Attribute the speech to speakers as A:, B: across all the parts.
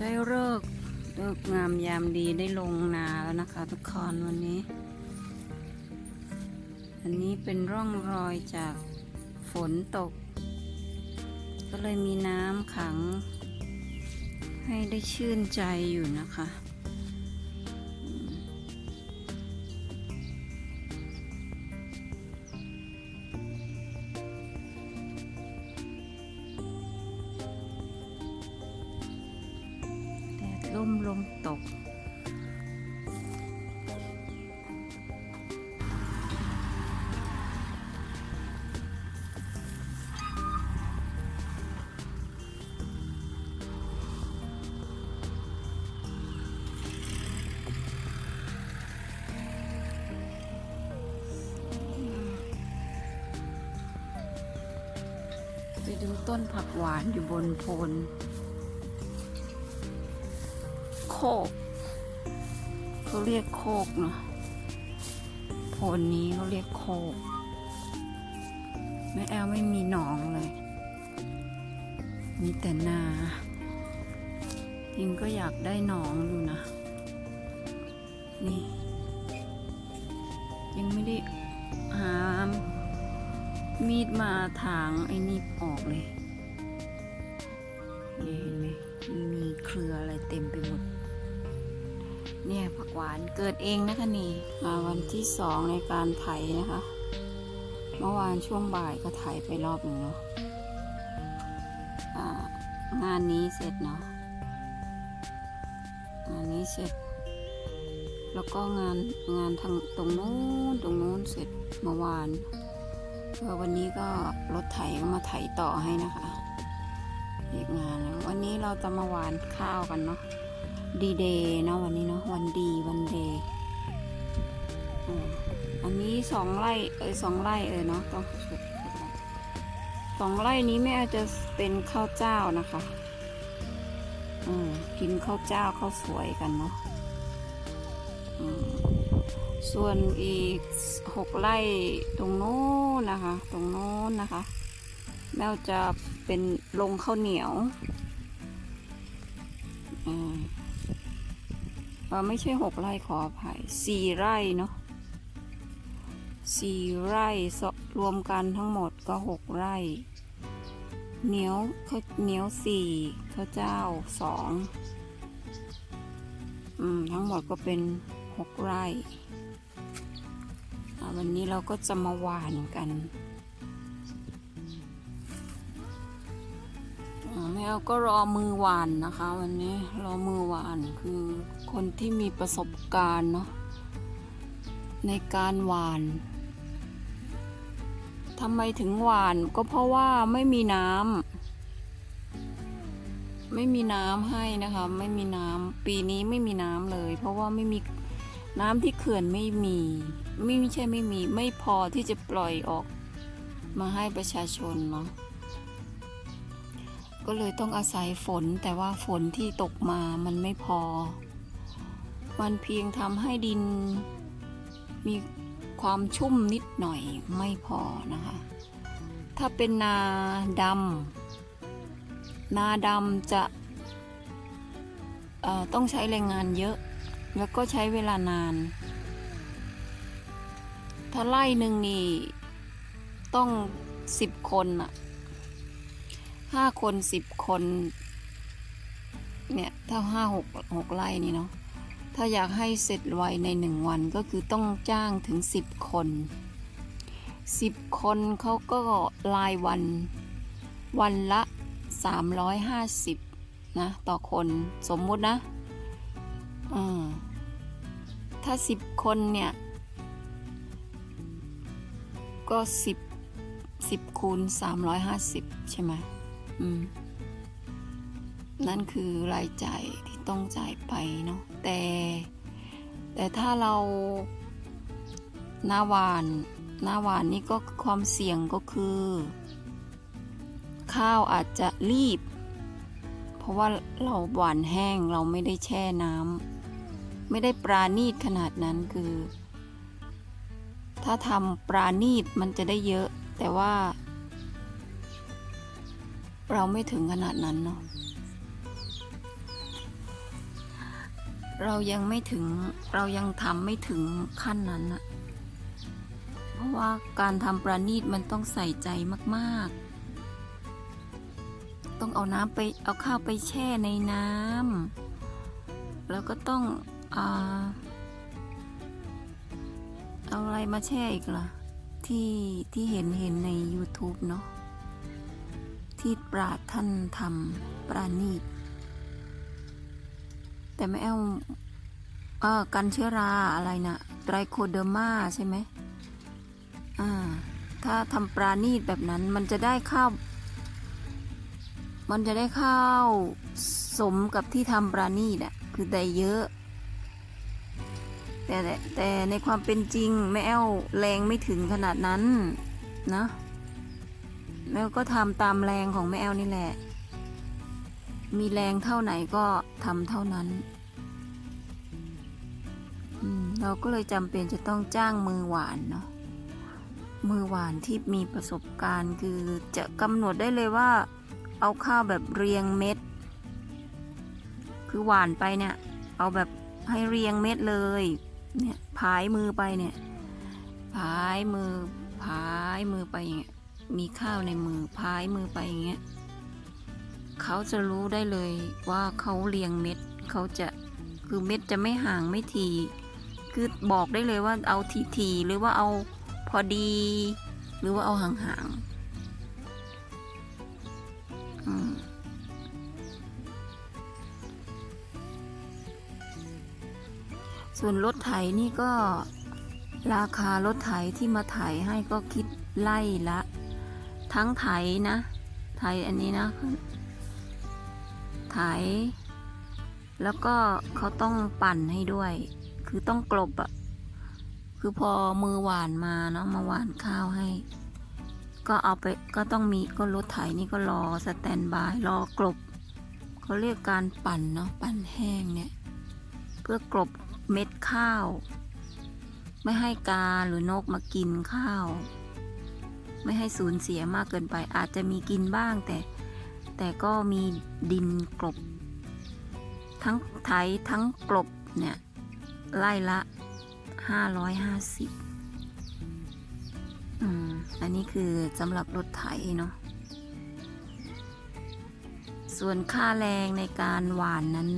A: ได้เลิกเลิกงามยามดีได้ลงนาแล้วนะคะทุกคนวันนี้ อันนี้เป็นร่องรอยจากฝนตก ก็เลยมีน้ำขัง ให้ได้ชื่นใจอยู่นะคะ ดูต้นผักหวานอยู่บนโพนโคกเขาเรียกโคกเนาะโพนนี้เขาเรียกโคกแม่แอลไม่มีหนองเลย มีแต่นาจริงก็อยากได้หนองอยู่นะ นี่ ยังไม่ได้หาม ดมาถางไอ้นี่ออกเลยเนี่ยเห็นไหมมันมีเครืออะไรเต็มไปหมด เนี่ยผักหวานเกิดเองนะคะนี่อ่าวันที่สองในการไถนะคะ เมื่อวานช่วงบ่ายก็ไถไปรอบหนึ่งเนาะอ่างานนี้เสร็จเนาะงานนี้เสร็จ แล้วก็งานงานทางตรงนู้นตรงนู้นเสร็จเมื่อวาน เออวันนี้ก็รถไถก็มาไถต่อให้นะคะอีกงานวันนี้เราจะมาหวานข้าวกันเนาะดีเดย์เนาะวันนี้เนาะวันดีวันเดย์อืมอันนี้สองไร่เอ้ยสองไร่เออเนาะต้องสองไร่นี้แม่จะเป็นข้าวเจ้านะคะอืมกินข้าวเจ้าข้าวสวยกันเนาะอืม ส่วนอีกหกไร่ตรงโน้นนะคะ ตรงโน้นนะคะ แมวจะเป็นลงข้าวเหนียวอ่าไม่ใช่หกไร่ขออภัยสี่ไร่เนาะสี่ไร่รวมกันทั้งหมดก็หกไร่เหนียวข้าวเหนียวสี่ข้าวเจ้าสองอืมทั้งหมดก็เป็นหกไร่ วันนี้เราก็จะมาหวานกันแม่เอาก็รอมือหวานนะคะ วันนี้รอมือหวานคือคนที่มีประสบการณ์เนาะในการหวานทำไมถึงหวานก็เพราะว่าไม่มีน้ำไม่มีน้ำให้นะคะ ไม่มีน้ำปีนี้ไม่มีน้ำเลย เพราะว่าไม่มี น้ำที่เขื่อนไม่มี ไม่ไม่ใช่ไม่มี ไม่พอที่จะปล่อยออก มาให้ประชาชนเนาะก็เลยต้องอาศัยฝนแต่ว่าฝนที่ตกมามันไม่พอ มันเพียงทำให้ดินมีความชุ่มนิดหน่อยไม่พอนะคะ ถ้าเป็นนาดำนาดำจะต้องใช้แรงงานเยอะ แล้วก็ใช้เวลานาน ถ้าไล่หนึ่งนี่ ต้องสิบคนอะห้าคนสิบคน เนี่ยถ้าห้าหกหกไร่นี่เนาะถ้าอยากให้เสร็จไวในหนึ่งวันก็คือต้องจ้างถึงสิบคนสิบคนเขาก็รายวัน วันละสามร้อยห้าสิบนะต่อคนสมมุตินะ ถ้าสิบคนเนี่ย ก็สิบสิบคูณสามร้อยห้าสิบใช่ไหมอืม นั่นคือรายจ่ายที่ต้องจ่ายไปเนาะ แต่ แต่ถ้าเราหน้าวานหน้าวานนี่ก็ความเสี่ยงก็คือ ข้าวอาจจะรีบ เพราะว่าเราหวานแห้งเราไม่ได้แช่น้ำ ไม่ได้ปราณีตขนาดนั้นคือ ถ้าทำปราณีตมันจะได้เยอะ แต่ว่า เราไม่ถึงขนาดนั้นเนาะเรายังไม่ถึงเรายังทำไม่ถึงขั้นนั้นนะเพราะว่าการทำประณีตมันต้องใส่ใจมากๆ ต้องเอาน้ำไปเอาข้าวไปแช่ในน้ำแล้วก็ต้อง เอาอะไรมาแช่อีกล่ะ ที่ที่เห็นเห็นใน YouTube เนาะที่ปราดท่านทำปราณีตแต่ไม่เอาเออกันเชื้อราอะไรนะไตรโคเดอร์มาใช่ไหมอ่า ถ้าทำปราณีตแบบนั้นมันจะได้ข้าว มันจะได้ข้าวสมกับที่ทำปราณีตอะคือได้เยอะ แต่แต่ในความเป็นจริงแม่แอลแรงไม่ถึงขนาดนั้นนะแม่ก็ทำตามแรงของแม่แอลนี่แหละ มีแรงเท่าไหนก็ทำเท่านั้นเราก็เลยจำเป็นจะต้องจ้างมือหวานเนาะมือหวานที่มีประสบการณ์คือจะกำหนดได้เลยว่า เอาข้าวแบบเรียงเม็ด คือหวานไปเนี่ย เอาแบบให้เรียงเม็ดเลย เนี่ยพายมือไปเนี่ยพายมือพายมือไปอย่างเงี้ยมีข้าวในมือพายมือไปอย่างเงี้ยเขาจะรู้ได้เลยว่าเขาเรียงเม็ดเขาจะคือเม็ดจะไม่ห่างไม่ทีคือบอกได้เลยว่าเอาทีทีหรือว่าเอาพอดี หรือว่าเอาห่างๆอืม ส่วนรถไถนี่ก็ราคารถไถที่มาไถให้ก็คิดไล่ละ ทั้งไถนะ ไถอันนี้นะ ไถ แล้วก็เขาต้องปั่นให้ด้วย คือต้องกลบอะคือพอมือหวานมาเนาะมาหวานข้าวให้ ก็เอาไปก็ต้องมีก็รถไถนี่ก็รอสแตนบายรอกลบเขาเรียกการปั่นเนาะปั่นแห้งเนี่ย เพื่อกลบ เม็ดข้าว ไม่ให้กาหรือนกมากินข้าว ไม่ให้สูญเสียมากเกินไป อาจจะมีกินบ้างแต่ แต่ก็มีดินกลบ ทั้งไถทั้งกลบเนี่ยไล่ละห้าร้อยห้าสิบอืมอันนี้คือสำหรับรถไถเนาะส่วนค่าแรงในการหวานนั้น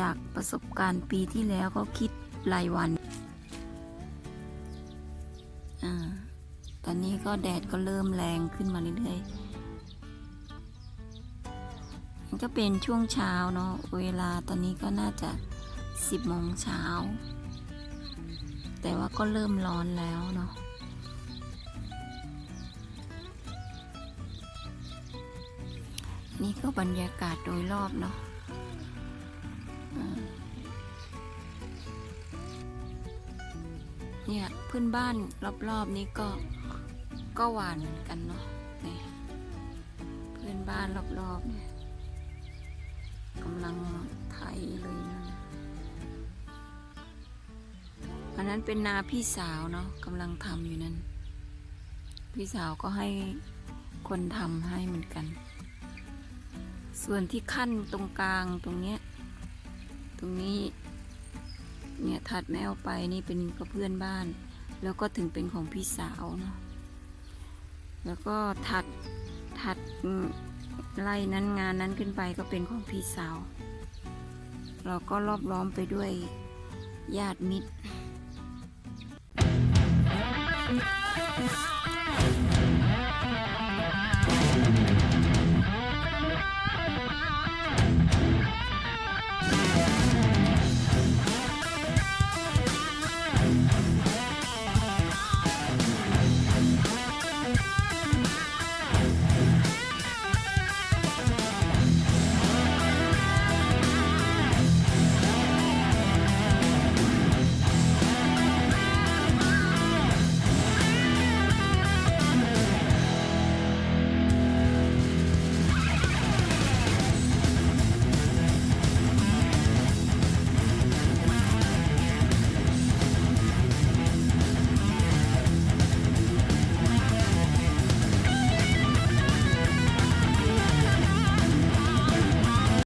A: จากประสบการณ์ปีที่แล้วก็คิดรายวัน อ่า ตอนนี้ก็แดดก็เริ่มแรงขึ้นมาเรื่อยๆมันก็เป็นช่วงเช้าเนาะ เวลาตอนนี้ก็น่าจะสิบโมงเช้า แต่ว่าก็เริ่มร้อนแล้วเนาะนี่ก็บรรยากาศโดยรอบเนาะ เนี่ยเพื่อนบ้านรอบๆนี้ก็ก็หวานเหมือนกันเนาะเนี่ยเพื่อนบ้านรอบๆเนี่ยกำลังไถเลยนะอันนั้นเป็นนาพี่สาวเนาะกำลังทำอยู่นั้น พี่สาวก็ให้คนทำให้เหมือนกัน ส่วนที่ขั้นตรงกลางตรงเนี้ย ตรงนี้ เนี่ยถัดแมวไปนี่เป็นกับเพื่อนบ้าน แล้วก็ถึงเป็นของพี่สาวเนาะแล้วก็ถัดถัดไล่นั้นงานนั้นขึ้นไปก็เป็นของพี่สาว เราก็รอบล้อมไปด้วยญาติมิตร